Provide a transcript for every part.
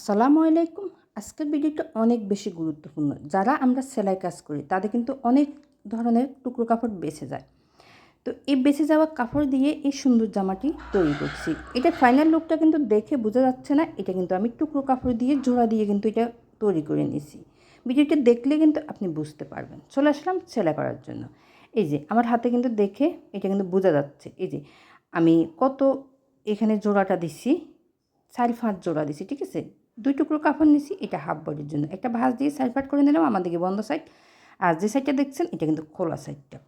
আসসালামু আলাইকুম। আজকের ভিডিওটা অনেক বেশি গুরুত্বপূর্ণ। যারা আমরা সেলাই কাজ করি, তাদের কিন্তু অনেক ধরনের টুকরো কাপড় বেঁচে যায়। তো এই বেঁচে যাওয়া কাপড় দিয়ে এই সুন্দর জামাটি তৈরি করছি। এটা ফাইনাল লুকটা কিন্তু দেখে বোঝা যাচ্ছে না, এটা কিন্তু আমি টুকরো কাপড় দিয়ে, জোড়া দিয়ে কিন্তু এটা তৈরি করে নিয়েছি। ভিডিওটা দেখলে কিন্তু আপনি বুঝতে পারবেন। চলে আসলাম সেলাই করার জন্য। এই যে, আমার হাতে কিন্তু দেখে এটা কিন্তু বোঝা যাচ্ছে। এই যে, আমি কত এখানে জোড়াটা দিছি চার ফাঁট জোড়া দিছি, ঠিক আছে? দুই টুকরো কাপড় নিছি, এটা হাফ বডির জন্য। একটা ভাঁজ দিয়ে সাইড পাট করে নিলাম আমাদেরকে বন্ধ সাইড আর যে সাইডটা দেখছেন, এটা কিন্তু খোলা সাইডটা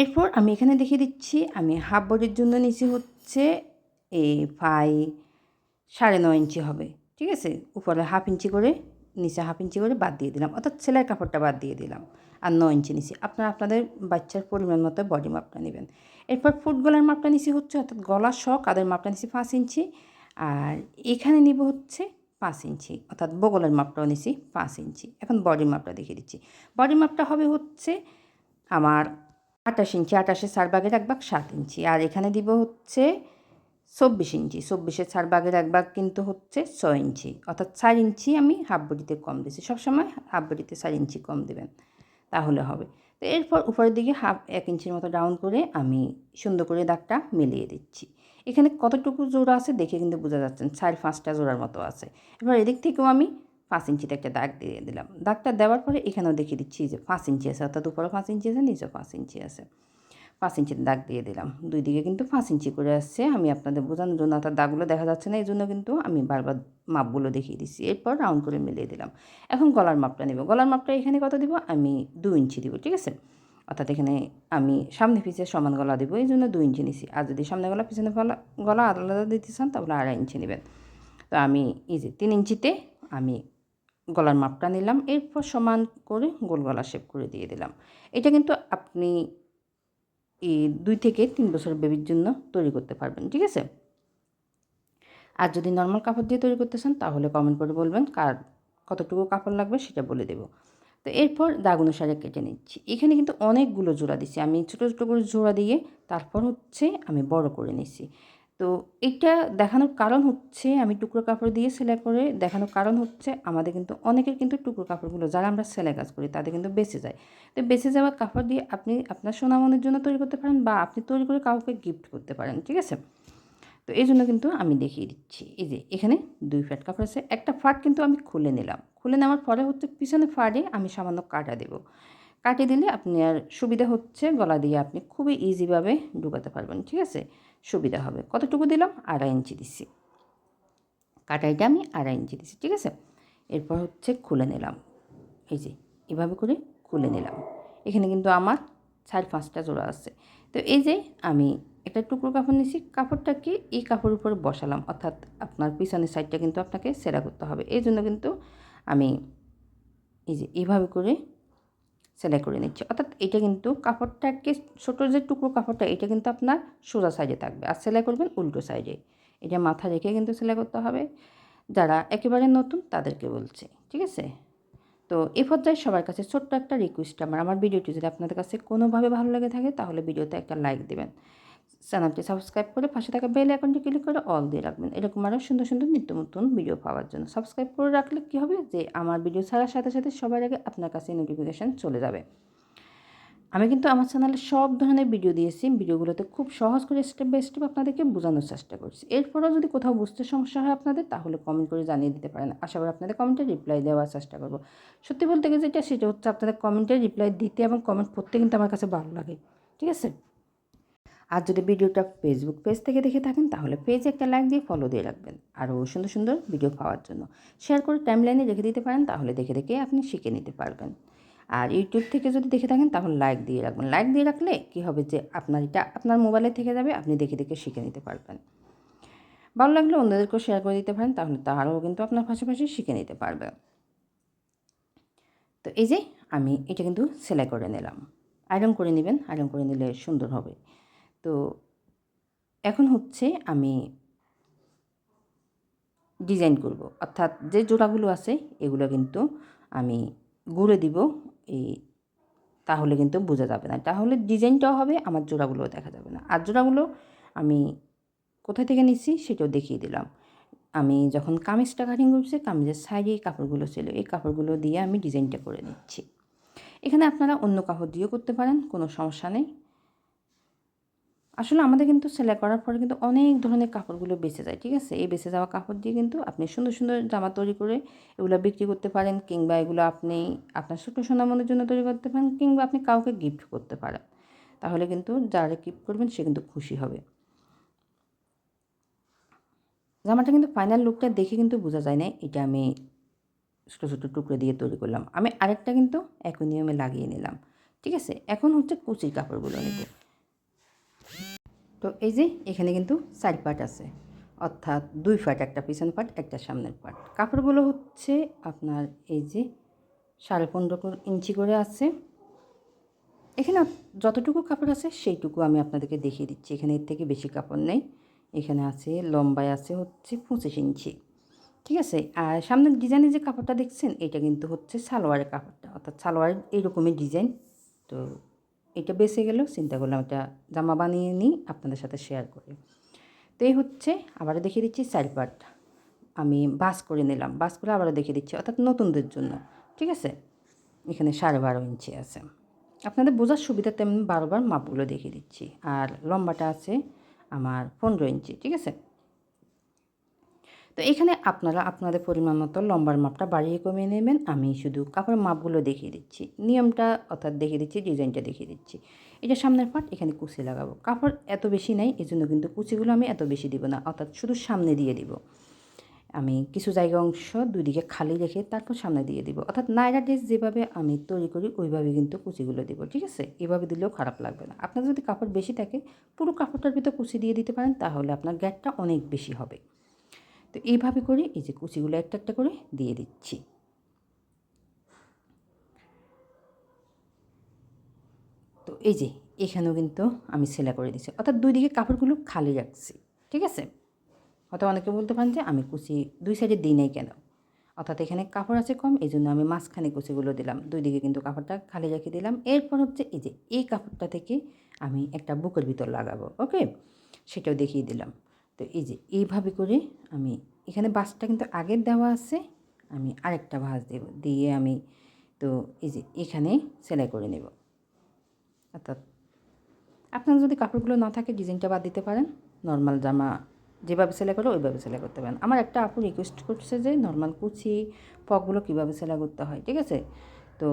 এরপর আমি এখানে দেখিয়ে দিচ্ছি, আমি হাফ বডির জন্য নিছি হচ্ছে এই ফাই সাড়ে নয় ইঞ্চি হবে, ঠিক আছে? উপরে হাফ ইঞ্চি করে, নিচে হাফ ইঞ্চি করে বাদ দিয়ে দিলাম, অর্থাৎ সেলাই কাপড়টা বাদ দিয়ে দিলাম, আর নয় ইঞ্চি নিছি। আপনারা, আপনাদের বাচ্চার পরিমাণ মতো বডি মাপটা নেবেন। এরপর ফুট গলার মাপটা নিছি হচ্ছে, অর্থাৎ গলার শ কাদের মাপটা নিছি? পাঁচ ইঞ্চি। আর এখানে নিব হচ্ছে পাঁচ ইঞ্চি, অর্থাৎ বগলের মাপটাও নিছি পাঁচ ইঞ্চি। এখন বডির মাপটা দেখিয়ে দিচ্ছি। বডির মাপটা হবে হচ্ছে আমার আঠাশ ইঞ্চি, আঠাশে চার বাগের এক ভাগ সাত ইঞ্চি। আর এখানে দিব হচ্ছে চব্বিশ ইঞ্চি, চব্বিশে চার বাগের এক ভাগ কিন্তু হচ্ছে ছয় ইঞ্চি। অর্থাৎ চার ইঞ্চি আমি হাফ বডিতে কম দিছি। সবসময় হাফ বডিতে চার ইঞ্চি কম দেবেন, তাহলে হবে। তো এরপর উপরের দিকে হাফ এক ইঞ্চির মতো ডাউন করে আমি সুন্দর করে দাগটা মিলিয়ে দিচ্ছি। এখানে কতটুকু জোড়া আছে দেখে কিন্তু বোঝা যাচ্ছেন চার পাঁচটা জোড়ার মতো আছে। এবার এদিক থেকেও আমি পাঁচ ইঞ্চিতে একটা দাগ দিয়ে দিলাম। দাগটা দেওয়ার পরে এখানেও দেখিয়ে দিচ্ছি যে পাঁচ ইঞ্চি আছে, অর্থাৎ উপরে পাঁচ ইঞ্চি আছে, নিচেও পাঁচ ইঞ্চি আছে। পাঁচ ইঞ্চির দাগ দিয়ে দিলাম। দুই দিকে কিন্তু পাঁচ ইঞ্চি করে আসছে। আমি আপনাদের বোঝানোর জন্য অর্থাৎ দাগগুলো দেখা যাচ্ছে না এই জন্য কিন্তু আমি বারবার মাপগুলো দেখিয়ে দিচ্ছি। এরপর রাউন্ড করে মিলিয়ে দিলাম। এখন গলার মাপটা নেব। গলার মাপটা এখানে কত দিব? আমি দু ইঞ্চি দিব, ঠিক আছে? অর্থাৎ এখানে আমি সামনে পিছিয়ে সমান গলা দেবো, এই জন্য দু ইঞ্চি নিছি। আর যদি সামনে গলা, পিছনে গলা আলাদা দিতে চান, তাহলে আড়াই ইঞ্চি নেবেন। তো আমি এই যে তিন ইঞ্চিতে আমি গলার মাপটা নিলাম, এরপর সমান করে গোল গলা শেপ করে দিয়ে দিলাম। এটা কিন্তু আপনি এই দুই থেকে তিন বছর বেবির জন্য তৈরি করতে পারবেন, ঠিক আছে? আর যদি নর্মাল কাপড় দিয়ে তৈরি করতে চান, তাহলে কমেন্ট করে বলবেন কার কতটুকু কাপড় লাগবে সেটা বলে দেবো। তো এরপর দাগ অনুসারে কেটে নিচ্ছি। এখানে কিন্তু অনেকগুলো জোড়া দিছি। আমি ছোটো ছোটো করে জোড়া দিয়ে তারপর হচ্ছে আমি বড় করে নিচ্ছি তো এটা দেখানোর কারণ হচ্ছে আমি টুকরো কাপড় দিয়ে সেলাই করে দেখানোর কারণ হচ্ছে আমাদের কিন্তু অনেকের কিন্তু টুকরো কাপড়গুলো, যারা আমরা সেলাই কাজ করি, তাদের কিন্তু বেঁচে যায়। তো বেঁচে যাওয়া কাপড় দিয়ে আপনি আপনার সোনামনের জন্য তৈরি করতে পারেন বা আপনি তৈরি করে কাউকে গিফট করতে পারেন, ঠিক আছে? তো এই জন্য কিন্তু আমি দেখিয়ে দিচ্ছি। এই যে, এখানে দুই ফ্যাট কাপড় আছে। একটা ফাট কিন্তু আমি খুলে নিলাম। খুলে নেওয়ার পরে হচ্ছে পিছনে ফাটে আমি সামান্য কাটা দেব। কাটে দিলে আপনার সুবিধা হচ্ছে গলা দিয়ে আপনি খুবই ইজিভাবে ঢুকাতে পারবেন, ঠিক আছে? সুবিধা হবে। কতটুকু দিলাম? আড়াই ইঞ্চি দিচ্ছি কাটাইটা আমি আড়াই ইঞ্চি দিচ্ছি ঠিক আছে? এরপর হচ্ছে খুলে নিলাম। এই যে, এভাবে করে খুলে নিলাম। এখানে কিন্তু আমার চার পাঁচটা জোড়া আছে। তো এই যে, আমি একটা টুকরো কাপড় নিয়েছি কাপড়টাকে এই কাপড়ের উপর বসালাম। অর্থাৎ আপনার পিছনের সাইডটা কিন্তু আপনাকে সেরা করতে হবে। এই জন্য কিন্তু আমি এই যে এইভাবে করে সেলাই করে নিচ্ছি। অর্থাৎ এটা কিন্তু কাপড়টাকে ছোটো যে টুকরো কাপড়টা, এটা কিন্তু আপনার সোজা সাইজে থাকবে। আর সেলাই করবেন উল্টো সাইজে এটা মাথা রেখে কিন্তু সেলাই করতে হবে। যারা একেবারে নতুন, তাদেরকে বলছে, ঠিক আছে? তো এ পর্যায়ে সবার কাছে ছোট্ট একটা রিকোয়েস্ট আমার। আমার ভিডিওটি যদি আপনাদের কাছে কোনোভাবে ভালো লেগে থাকে, তাহলে ভিডিওতে একটা লাইক দেবেন। চ্যানেলটি সাবস্ক্রাইব করে পাশে থাকা বেল অ্যাকাউন্টে ক্লিক করে অল দিয়ে রাখবেন। এরকম আরও সুন্দর সুন্দর নিত্য নতুন ভিডিও পাওয়ার জন্য। সাবস্ক্রাইব করে রাখলে কী হবে? যে আমার ভিডিও ছাড়ার সাথে সাথে সবার আগে আপনার কাছে নোটিফিকেশান চলে যাবে। আমি কিন্তু আমার চ্যানেলে সব ধরনের ভিডিও দিয়েছি। ভিডিওগুলোতে খুব সহজ করে স্টেপ বাই স্টেপ আপনাদেরকে বোঝানোর চেষ্টা করছি। এরপরেও যদি কোথাও বুঝতে সমস্যা হয় আপনাদের, তাহলে কমেন্ট করে জানিয়ে দিতে পারেন। আশা করি আপনাদের কমেন্টে রিপ্লাই দেওয়ার চেষ্টা করব। সত্যি বলতে গেলে যেটা, সেটা হচ্ছে আপনাদের কমেন্টে রিপ্লাই দিতে এবং কমেন্ট পড়তে কিন্তু আমার কাছে ভালো লাগে। ঠিক আছে? আর যদি ভিডিওটা ফেসবুক পেজ থেকে দেখে থাকেন, তাহলে পেজে একটা লাইক দিয়ে ফলো দিয়ে রাখবেন। আরও সুন্দর সুন্দর ভিডিও পাওয়ার জন্য। শেয়ার করে টাইমলাইনে রেখে দিতে পারেন, তাহলে দেখে দেখে আপনি শিখে নিতে পারবেন। আর ইউটিউব থেকে যদি দেখে থাকেন, তাহলে লাইক দিয়ে রাখবেন। লাইক দিয়ে রাখলে কী হবে যে আপনার এটা আপনার মোবাইলে থেকে যাবে, আপনি দেখে দেখে শিখে নিতে পারবেন। ভালো লাগলে অন্যদেরকেও শেয়ার করে দিতে পারেন, তাহলে তারাও কিন্তু আপনার পাশাপাশি শিখে নিতে পারবে। তো এই যে, আমি এটা কিন্তু সেলাই করে নিলাম। আয়রন করে নেবেন আয়রন করে নিলে সুন্দর হবে। তো এখন হচ্ছে আমি ডিজাইন করব। অর্থাৎ যে জোড়াগুলো আছে, এগুলো কিন্তু আমি গুঁড়ে দিব, এই তাহলে কিন্তু বোঝা যাবে না। তাহলে ডিজাইনটাও হবে, আমার জোড়াগুলোও দেখা যাবে না। আর জোড়াগুলো আমি কোথায় থেকে নিচ্ছি, সেটাও দেখিয়ে দিলাম। আমি যখন কামিজটা কাটিং করছি, কামিজের সাইডে এই কাপড়গুলো ছিল, এই কাপড়গুলো দিয়ে আমি ডিজাইনটা করে নিচ্ছি। এখানে আপনারা অন্য কাপড় দিয়েও করতে পারেন, কোনো সমস্যা নেই। আসলে আমাদের কিন্তু সেলাই করার পরে কিন্তু অনেক ধরনের কাপড়গুলো বেঁচে যায়, ঠিক আছে? এই বেঁচে যাওয়া কাপড় দিয়ে কিন্তু আপনি সুন্দর সুন্দর জামা তৈরি করে এগুলো বিক্রি করতে পারেন কিংবা এগুলো আপনি আপনার ছোটো সোনামনের জন্য তৈরি করতে পারেন কিংবা আপনি কাউকে গিফট করতে পারেন। তাহলে কিন্তু যারা গিফট করবেন সে কিন্তু খুশি হবে। জামাটা কিন্তু ফাইনাল লুকটা দেখে কিন্তু বোঝা যায় না, এটা আমি ছোটো ছোটো টুকরো দিয়ে তৈরি করলাম। আমি আরেকটা কিন্তু একই নিয়মে লাগিয়ে নিলাম, ঠিক আছে? এখন হচ্ছে কুচির কাপড়গুলো নেব। তো এই যে এখানে কিন্তু চার পার্ট আছে। অর্থাৎ দুই পাট একটা পিছনের পার্ট একটা সামনের পার্ট কাপড়গুলো হচ্ছে আপনার এই যে সাড়ে পনেরো ইঞ্চি করে আছে। এখানে যতটুকু কাপড় আছে সেইটুকু আমি আপনাদেরকে দেখিয়ে দিচ্ছি। এখানে এর থেকে বেশি কাপড় নেই। এখানে আছে, লম্বায় আছে হচ্ছে পঁচিশ ইঞ্চি। ঠিক আছে? আর সামনের ডিজাইনের যে কাপড়টা দেখছেন, এটা কিন্তু হচ্ছে সালোয়ারের কাপড়টা। অর্থাৎ সালোয়ারের এইরকমের ডিজাইন তো এটা বেঁচে গেলেও চিন্তা করলাম এটা জামা বানিয়ে নিই, আপনাদের সাথে শেয়ার করি। তো এই হচ্ছে, আবারও দেখিয়ে দিচ্ছি চারিপাট আমি বাস করে নিলাম, বাস করে আবারও দেখিয়ে দিচ্ছি, অর্থাৎ নতুনদের জন্য, ঠিক আছে? এখানে সাড়ে বারো ইঞ্চি আছে। আপনাদের বোঝার সুবিধা তেমন বারবার মাপগুলো দেখিয়ে দিচ্ছি, আর লম্বাটা আছে আমার পনেরো ইঞ্চি, ঠিক আছে? তো এখানে আপনারা আপনাদের পরিমাণ মতো লম্বার মাপটা বাড়িয়ে কমিয়ে নেবেন। আমি শুধু কাপড়ের মাপগুলো দেখিয়ে দিচ্ছি। নিয়মটা অর্থাৎ দেখিয়ে দিচ্ছি, ডিজাইনটা দেখিয়ে দিচ্ছি। এটা সামনের পাট এখানে কুচি লাগাবো। কাপড় এত বেশি নাই এই জন্য কিন্তু কুচিগুলো আমি এত বেশি দিব না, অর্থাৎ শুধু সামনে দিয়ে দিব। আমি কিছু জায়গা অংশ দুদিকে খালি রেখে তারপর সামনে দিয়ে দিব। অর্থাৎ নাইরা ড্রেস যেভাবে আমি তৈরি করি, ওইভাবে কিন্তু কুচিগুলো দিব, ঠিক আছে? এভাবে দিলেও খারাপ লাগবে না। আপনার যদি কাপড় বেশি থাকে, পুরো কাপড়টার ভিতর কুচি দিয়ে দিতে পারেন, তাহলে আপনার গ্যাটটা অনেক বেশি হবে। তো এইভাবে করে এই যে কুচিগুলো একটা একটা করে দিয়ে দিচ্ছি। তো এই যে এখানেও কিন্তু আমি সেলাই করে দিচ্ছি অর্থাৎ দুই দিকে কাপড়গুলো খালি রাখছি, ঠিক আছে? হয়তো অনেকে বলতে পারেন যে আমি কুচি দুই সাইডে দিই নাই কেন? অর্থাৎ এখানে কাপড় আছে কম এই জন্য আমি মাঝখানে কুচিগুলো দিলাম। দুই দিকে কিন্তু কাপড়টা খালি রেখে দিলাম। এরপর হচ্ছে এই যে এই কাপড়টা থেকে আমি একটা বুকের ভিতর লাগাবো, ওকে? সেটাও দেখিয়ে দিলাম। তো এই যে এইভাবে করে আমি, এখানে বাসটা কিন্তু আগের দেওয়া আছে, আমি আরেকটা ভাঁজ দেব, দিয়ে আমি তো এই যে এখানে সেলাই করে নেব। অর্থাৎ আপনার যদি কাপড়গুলো না থাকে, ডিজাইনটা বাদ দিতে পারেন, নর্মাল জামা যেভাবে সেলাই করো ওইভাবে সেলাই করতে পারেন। আমার একটা আপু রিকোয়েস্ট করছে যে নর্মাল কুচি ফকগুলো কীভাবে সেলাই করতে হয়, ঠিক আছে? তো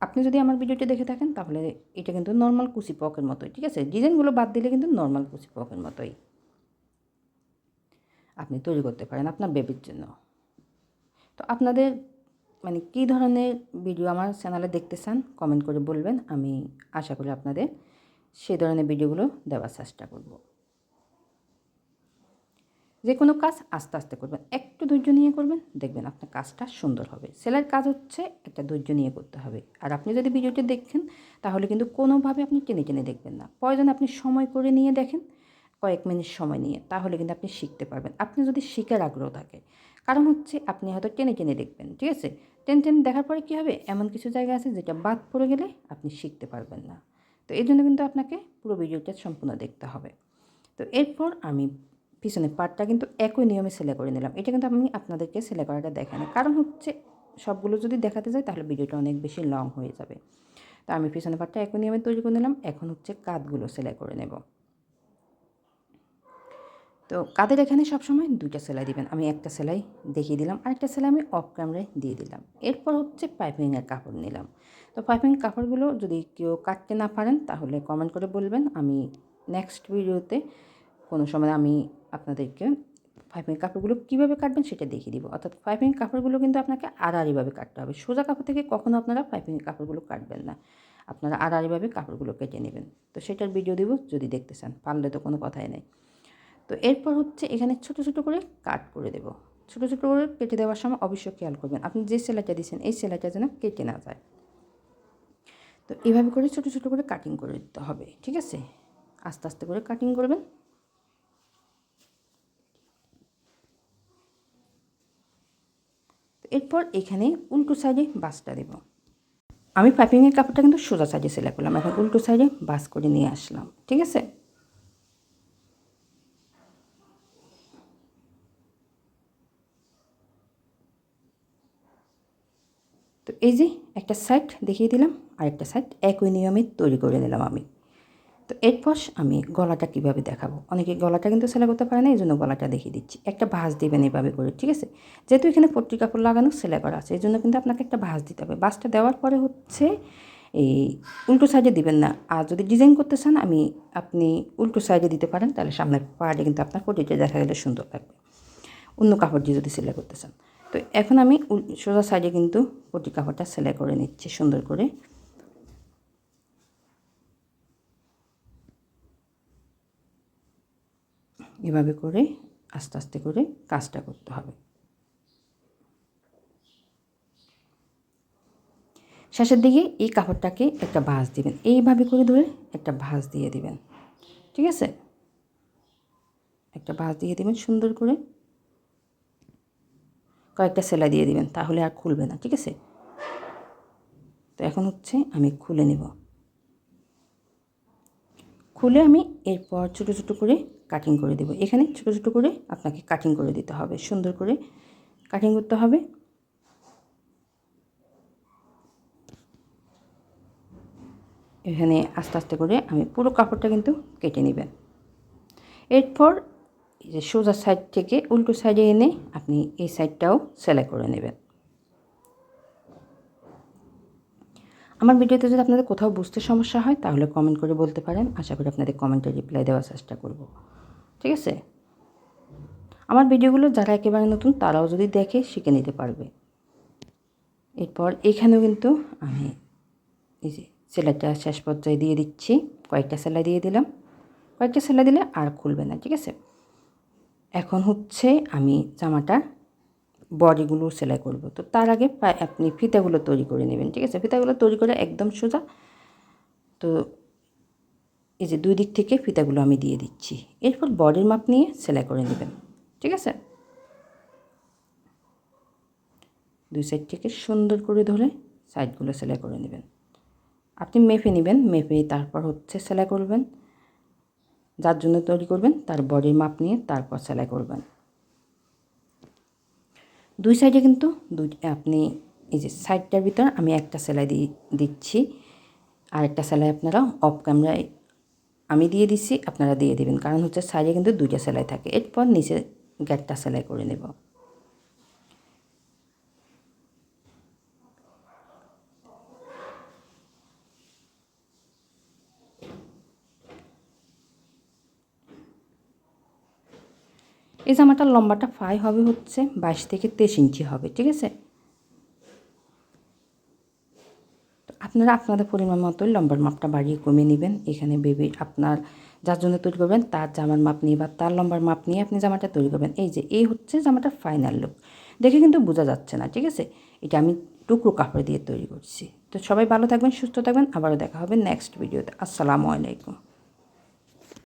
আপনি যদি আমার ভিডিওটি দেখে থাকেন, তাহলে এটা কিন্তু নর্মাল কুচি পকের মতোই, ঠিক আছে? ডিজাইনগুলো বাদ দিলে কিন্তু নর্মাল কুচি পকের মতোই। আপনি তৈরি করতে পারেন আপনার বেবির জন্য। তো আপনাদের মানে কী ধরনের ভিডিও আমার চ্যানেলে দেখতে চান কমেন্ট করে বলবেন। আমি আশা করি আপনাদের সেই ধরনের ভিডিওগুলো দেওয়ার চেষ্টা করব। যে কোনো কাজ আস্তে আস্তে করবেন। একটু ধৈর্য নিয়ে করবেন, দেখবেন আপনার কাজটা সুন্দর হবে। সেলাইয়ের কাজ হচ্ছে একটা ধৈর্য নিয়ে করতে হবে। আর আপনি যদি ভিডিওটি দেখেন, তাহলে কিন্তু কোনোভাবে আপনি টেনে টেনে দেখবেন না। প্রয়োজন আপনি সময় করে নিয়ে দেখেন। কয়েক মিনিট সময় নিয়ে, তাহলে কিন্তু আপনি শিখতে পারবেন। আপনি যদি শিখার আগ্রহ থাকে, কারণ হচ্ছে আপনি হয়তো টেনে টেনে দেখবেন, ঠিক আছে? টেন টেন দেখার পরে কী হবে? এমন কিছু জায়গা আছে যেটা বাদ পড়ে গেলে আপনি শিখতে পারবেন না। তো এই জন্য কিন্তু আপনাকে পুরো ভিডিওটা সম্পূর্ণ দেখতে হবে। তো এরপর আমি পিছনের পার্টটা কিন্তু একই নিয়মে সেলাই করে নিলাম। এটা কিন্তু আমি আপনাদেরকে সেলাই করাটা দেখানো কারণ হচ্ছে সবগুলো যদি দেখাতে যাই, তাহলে ভিডিওটা অনেক বেশি লং হয়ে যাবে। তো আমি পিছনের পার্টটা একই নিয়মে তৈরি করে নিলাম। এখন হচ্ছে কাঁধগুলো সেলাই করে নেব। তো কাদের এখানে সবসময় দুইটা সেলাই দিবেন? আমি একটা সেলাই দেখিয়ে দিলাম, আরেকটা সেলাই আমি অফ ক্যামেরায় দিয়ে দিলাম। এরপর হচ্ছে পাইপিংয়ের কাপড় নিলাম। তো পাইপিং কাপড়গুলো যদি কেউ কাটতে না পারেন, তাহলে কমেন্ট করে বলবেন। আমি নেক্সট ভিডিওতে কোনো সময় আমি আপনাদেরকে পাইপিং কাপড়গুলো কীভাবে কাটবেন সেটা দেখিয়ে দিব। অর্থাৎ পাইপিং কাপড়গুলো কিন্তু আপনাকে আড়াআড়িভাবে কাটতে হবে। সোজা কাপড় থেকে কখনও আপনারা পাইপিং কাপড়গুলো কাটবেন না। আপনারা আড়াআড়িভাবে কাপড়গুলো কেটে নেবেন। তো সেটার ভিডিও দিব, যদি দেখতে চান। পারলে তো কোনো কথাই নেই। তো এরপর হচ্ছে এখানে ছোট ছোট করে কাট করে দেব। ছোট ছোট করে কেটে দেওয়ার সময় অবশ্যই খেয়াল করবেন, আপনি যে সেলাইটা দিচ্ছেন এই সেলাইটা যেন কেটে না যায়। তো এভাবে করে ছোট ছোট করে কাটিং করে দিতে হবে, ঠিক আছে? আস্তে আস্তে করে কাটিং করবেন। এরপর এখানে উল্টো সাইডে বাসটা দেব। আমি পাইপিংয়ের কাপড়টা কিন্তু সোজা সাইডে সেলাই করলাম, এখন উল্টো সাইডে বাস করে নিয়ে আসলাম, ঠিক আছে? এই যে একটা সাইড দেখিয়ে দিলাম আর একটা সাইড একই নিয়মে তৈরি করে নিলাম আমি। তো এরপর আমি গলাটা কীভাবে দেখাবো? অনেকে গলাটা কিন্তু সেলাই করতে পারে না, এই জন্য গলাটা দেখিয়ে দিচ্ছি। একটা ভাঁজ দেবেন এভাবে করে, ঠিক আছে? যেহেতু এখানে পট্টি কাপড় লাগানো, সেলাই করা আছে, এই জন্য কিন্তু আপনাকে একটা ভাঁজ দিতে হবে। ভাঁজটা দেওয়ার পরে হচ্ছে এই উল্টো সাইডে দিবেন না। আর যদি ডিজাইন করতে চান, আমি, আপনি উল্টো সাইডে দিতে পারেন, তাহলে সামনের পাড়ে কিন্তু আপনার পটিটা দেখা গেলে সুন্দর থাকবে অন্য কাপড় দিয়ে যদি সেলাই করতে চান। তো এখন আমি সোজা সাইডে কিন্তু পটি কাপড়টা সেলাই করে নিচ্ছি, সুন্দর করে। এভাবে করে আস্তে আস্তে করে কাজটা করতে হবে। শেষের দিকে এই কাপড়টাকে একটা ভাঁজ দিবেন। এইভাবে করে ধরে একটা ভাঁজ দিয়ে দিবেন। ঠিক আছে? একটা ভাঁজ দিয়ে দিবেন সুন্দর করে। কয়েকটা সেলাই দিয়ে দিবেন, তাহলে আর খুলবে না, ঠিক আছে? তো এখন হচ্ছে আমি খুলে নেব। খুলে আমি এরপর ছোটো ছোটো করে কাটিং করে দেব। এখানে ছোটো ছোটো করে আপনাকে কাটিং করে দিতে হবে, সুন্দর করে কাটিং করতে হবে। এখানে আস্তে আস্তে করে আমি পুরো কাপড়টা কিন্তু কেটে নেবেন। এরপর যে সোজা সাইড থেকে উল্টো সাইডে এনে আপনি এই সাইডটাও সেলাই করে নেবেন। আমার ভিডিওতে যদি আপনাদের কোথাও বুঝতে সমস্যা হয়, তাহলে কমেন্ট করে বলতে পারেন। আশা করি আপনাদের কমেন্টে রিপ্লাই দেওয়ার চেষ্টা করব। ঠিক আছে? আমার ভিডিওগুলো যারা একেবারে নতুন, তারাও যদি দেখে, শিখে নিতে পারবে। এরপর এখানেও কিন্তু আমি এই যে সেলাইটা শেষ পর্যায়ে দিয়ে দিচ্ছি। কয়েকটা সেলাই দিয়ে দিলাম। কয়েকটা সেলাই দিলে আর খুলবে না, ঠিক আছে? এখন হচ্ছে আমি জামাটা বডিগুলো সেলাই করব। তো তার আগে আপনি ফিতাগুলো তৈরি করে নেবেন, ঠিক আছে? ফিতাগুলো তৈরি করে একদম সোজা। তো এই যে দুই দিক থেকে ফিতাগুলো আমি দিয়ে দিচ্ছি। এরপর বডির মাপ নিয়ে সেলাই করে নেবেন, ঠিক আছে? দুই সাইড থেকে সুন্দর করে ধরে সাইডগুলো সেলাই করে নেবেন। আপনি মেপে নেবেন, মেপে তারপর হচ্ছে সেলাই করবেন। যার জন্য তৈরি করবেন, তার বডির মাপ নিয়ে তারপর সেলাই করবেন। দুই সাইডে কিন্তু দুই, আপনি এই যে সাইডটার ভিতর আমি একটা সেলাই দিয়ে দিচ্ছি। আর একটা সেলাই আপনারা অফ ক্যামেরায় আমি দিয়ে দিচ্ছি আপনারা দিয়ে দেবেন। কারণ হচ্ছে সাইডে কিন্তু দুইটা সেলাই থাকে। এরপর নিচে গ্যাটটা সেলাই করে নেব। এই জামাটার লম্বাটা ফাই হবে হচ্ছে বাইশ থেকে তেইশ ইঞ্চি হবে, ঠিক আছে? আপনারা আপনাদের পরিমাণ মতো লম্বার মাপটা বাড়িয়ে কমিয়ে নেবেন। এখানে বেবি আপনার যার জন্য তৈরি করবেন, তার জামার মাপ নিয়ে বা তার লম্বার মাপ নিয়ে আপনি জামাটা তৈরি করবেন। এই যে, এই হচ্ছে জামাটার ফাইনাল লুক দেখে কিন্তু বোঝা যাচ্ছে না, ঠিক আছে? এটা আমি টুকরো কাপড় দিয়ে তৈরি করছি। তো সবাই ভালো থাকবেন, সুস্থ থাকবেন। আবারও দেখা হবে নেক্সট ভিডিওতে আসসালামু আলাইকুম।